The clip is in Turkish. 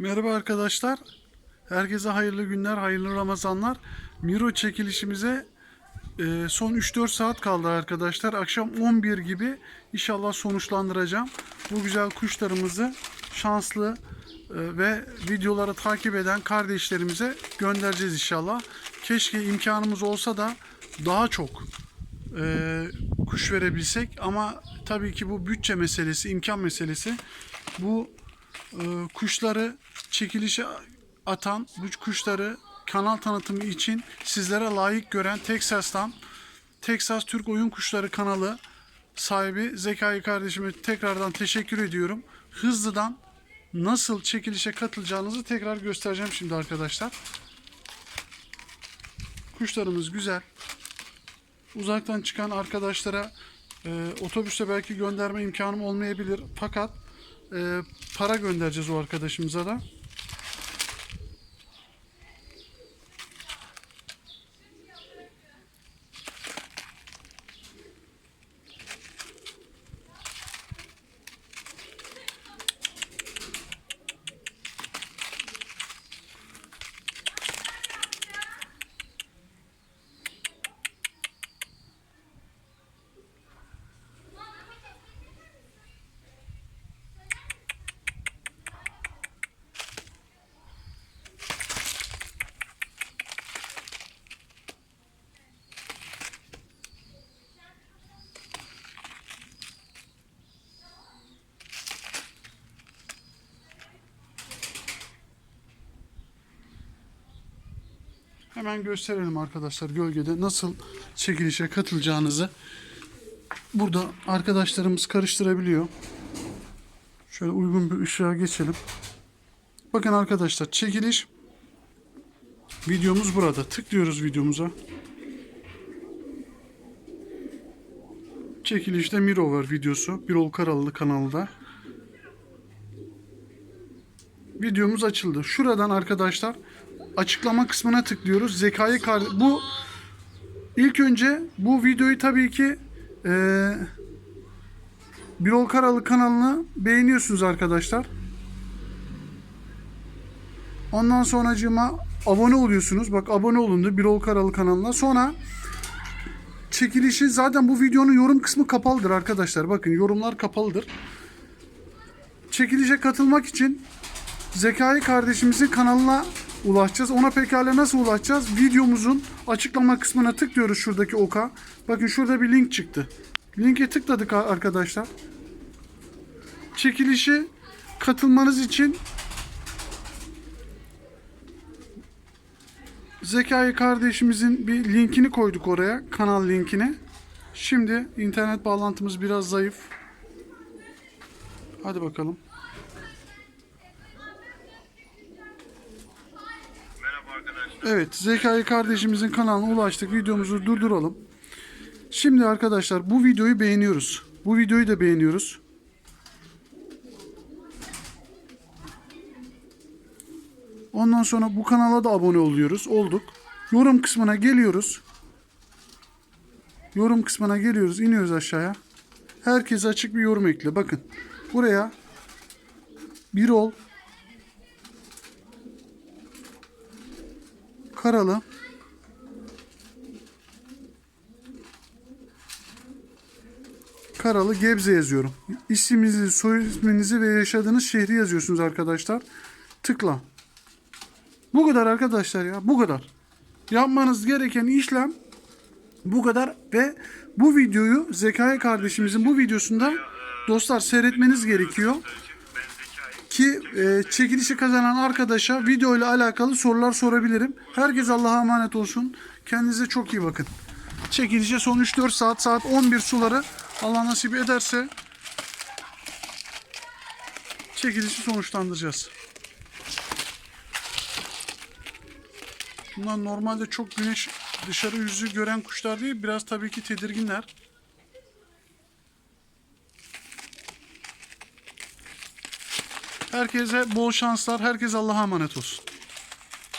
Merhaba arkadaşlar. Herkese hayırlı günler, hayırlı Ramazanlar. Miro çekilişimize e, son 3-4 saat kaldı arkadaşlar. Akşam 11 gibi inşallah sonuçlandıracağım. Bu güzel kuşlarımızı şanslı e, ve videoları takip eden kardeşlerimize göndereceğiz inşallah. Keşke imkanımız olsa da daha çok e, kuş verebilsek ama tabii ki bu bütçe meselesi, imkan meselesi. Bu kuşları çekilişe atan, bu kuşları kanal tanıtımı için sizlere layık gören Texas'tan Texas Türk Oyun Kuşları kanalı sahibi Zekai kardeşime tekrardan teşekkür ediyorum. Hızlıdan nasıl çekilişe katılacağınızı tekrar göstereceğim şimdi arkadaşlar. Kuşlarımız güzel. Uzaktan çıkan arkadaşlara e, otobüste belki gönderme imkanım olmayabilir. Fakat para göndereceğiz o arkadaşımıza da. Hemen gösterelim arkadaşlar gölgede nasıl çekilişe katılacağınızı. Burada arkadaşlarımız karıştırabiliyor. Şöyle uygun bir ışığa geçelim. Bakın arkadaşlar çekiliş videomuz burada. Tıklıyoruz videomuza. Çekilişte Miro var videosu. Birol Karalı kanalında. Videomuz açıldı. Şuradan arkadaşlar açıklama kısmına tıklıyoruz. Zekayı kar bu ilk önce bu videoyu tabii ki eee Birol Karalı kanalını beğeniyorsunuz arkadaşlar. Ondan sonracığıma abone oluyorsunuz. Bak abone olundu Birol Karalı kanalına. Sonra çekilişi zaten bu videonun yorum kısmı kapalıdır arkadaşlar. Bakın yorumlar kapalıdır. Çekilişe katılmak için Zekai kardeşimizin kanalına ulaşacağız. Ona pekala nasıl ulaşacağız? Videomuzun açıklama kısmına tıklıyoruz şuradaki oka. Bakın şurada bir link çıktı. Linke tıkladık arkadaşlar. Çekilişe katılmanız için Zekai kardeşimizin bir linkini koyduk oraya. Kanal linkini. Şimdi internet bağlantımız biraz zayıf. Hadi bakalım. Merhaba arkadaşlar. Evet, Zekai kardeşimizin kanalına ulaştık. Videomuzu durduralım. Şimdi arkadaşlar bu videoyu beğeniyoruz. Bu videoyu da beğeniyoruz. Ondan sonra bu kanala da abone oluyoruz. Olduk. Yorum kısmına geliyoruz. Yorum kısmına geliyoruz. iniyoruz aşağıya. Herkes açık bir yorum ekle. Bakın. Buraya bir ol Karalı Karalı Gebze yazıyorum. İsminizi, soy isminizi ve yaşadığınız şehri yazıyorsunuz arkadaşlar. Tıkla. Bu kadar arkadaşlar ya. Bu kadar. Yapmanız gereken işlem bu kadar ve bu videoyu Zekai kardeşimizin bu videosunda dostlar seyretmeniz gerekiyor. Ki e, çekilişi kazanan arkadaşa video ile alakalı sorular sorabilirim. Herkes Allah'a emanet olsun. Kendinize çok iyi bakın. Çekilişe son 3-4 saat saat 11 suları Allah nasip ederse çekilişi sonuçlandıracağız. Bunlar normalde çok güneş dışarı yüzü gören kuşlar değil. Biraz tabii ki tedirginler. Herkese bol şanslar. Herkes Allah'a emanet olsun.